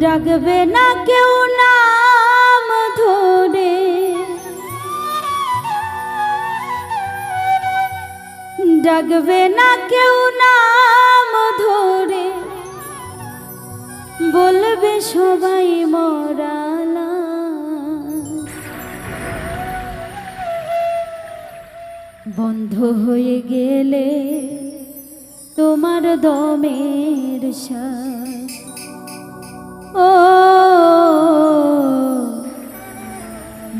ডাকবে না কেউ নাম ধরে। ডাকবে না কেউ নাম ধরে। বলবে সবাই মরালা। বন্ধ হয়ে গেলে তোমার দমের শ্বাস ও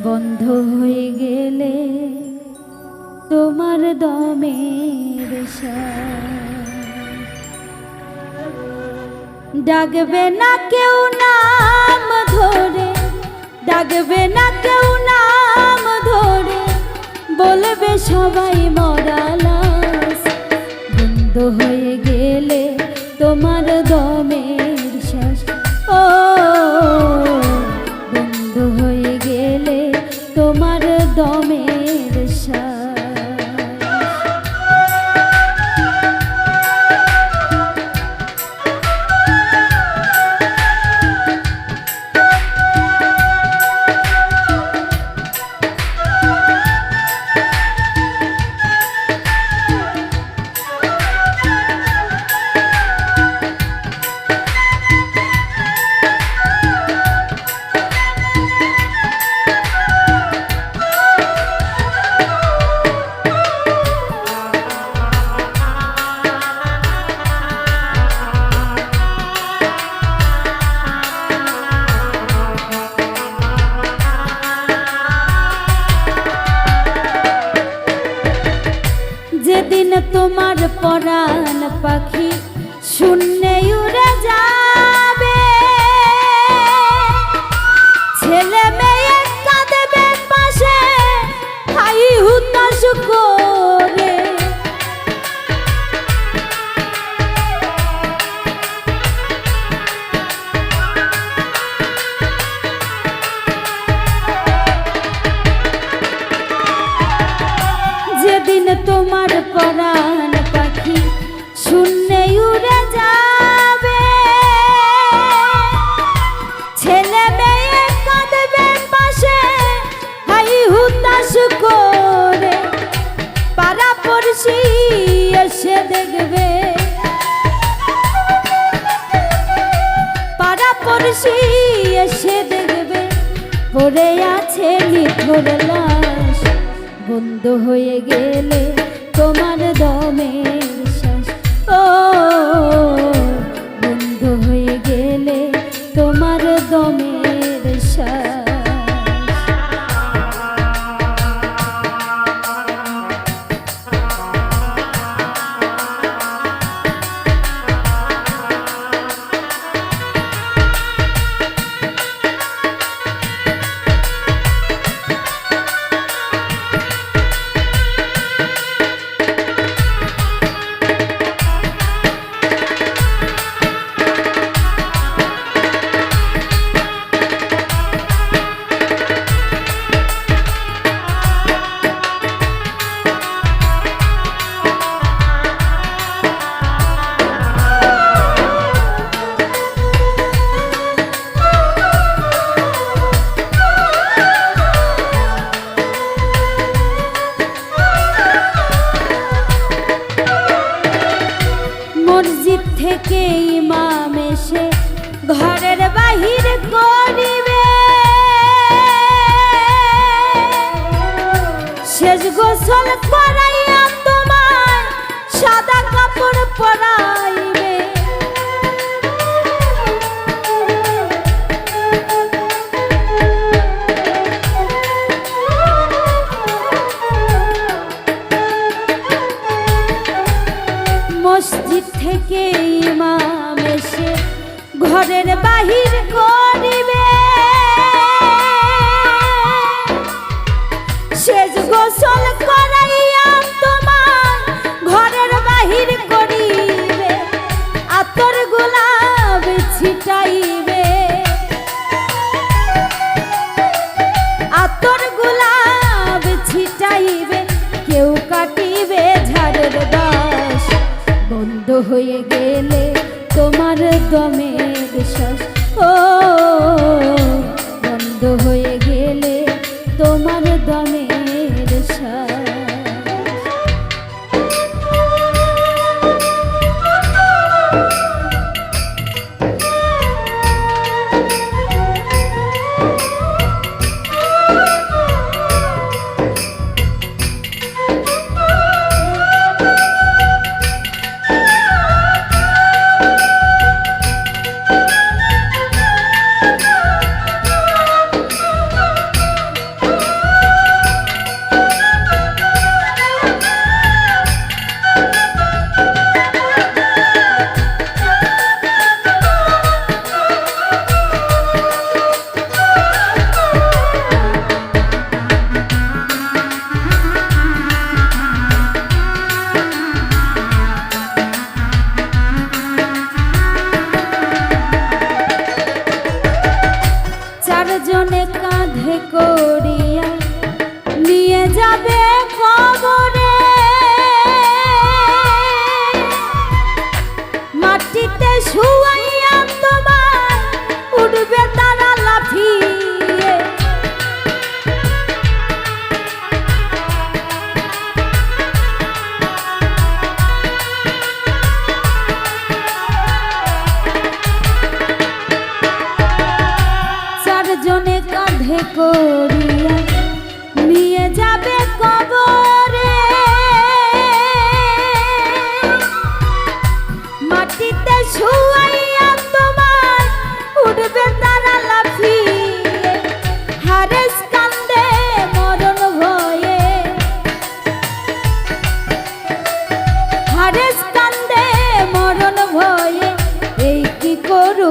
বন্ধ হয়ে গেলে তোমার দমের ডাকবে না কেউ নাম ধরে, ডাকবে না কেউ নাম ধরে, বলবে সবাই মরালাস। বন্ধ হয়ে গেলে তোমার দমের তোমার পরাণ পড়ে আছে নিথর লাশ বন্ধ হয়ে গেলে তোমার দমের গোসল করাইয়া তোমার ঘরের বাহির করিবে, আতর গোলাপ ছিটাইবে। আতর গোলাপ ছিটাইবে, কেউ কাটিবে ঝাড়ের বাস। বন্ধ হয়ে গেলে তোমার দমের শ্বাস। ও, বন্ধ হয়ে গেলে তোমার দমে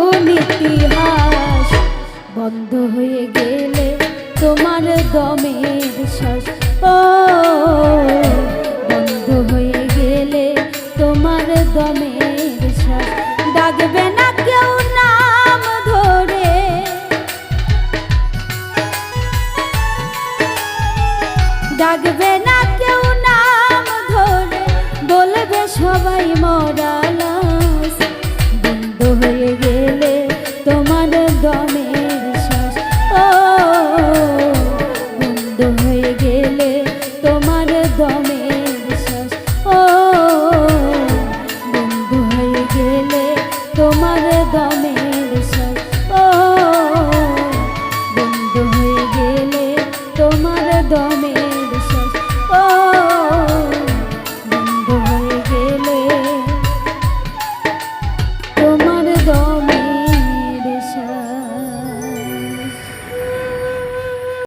করুণ ইতিহাস? বন্ধ হয়ে গেলে তোমার দমের শ্বাস। ও, বন্ধ হয়ে গেলে তোমার দমের শ্বাস। ডাকবে না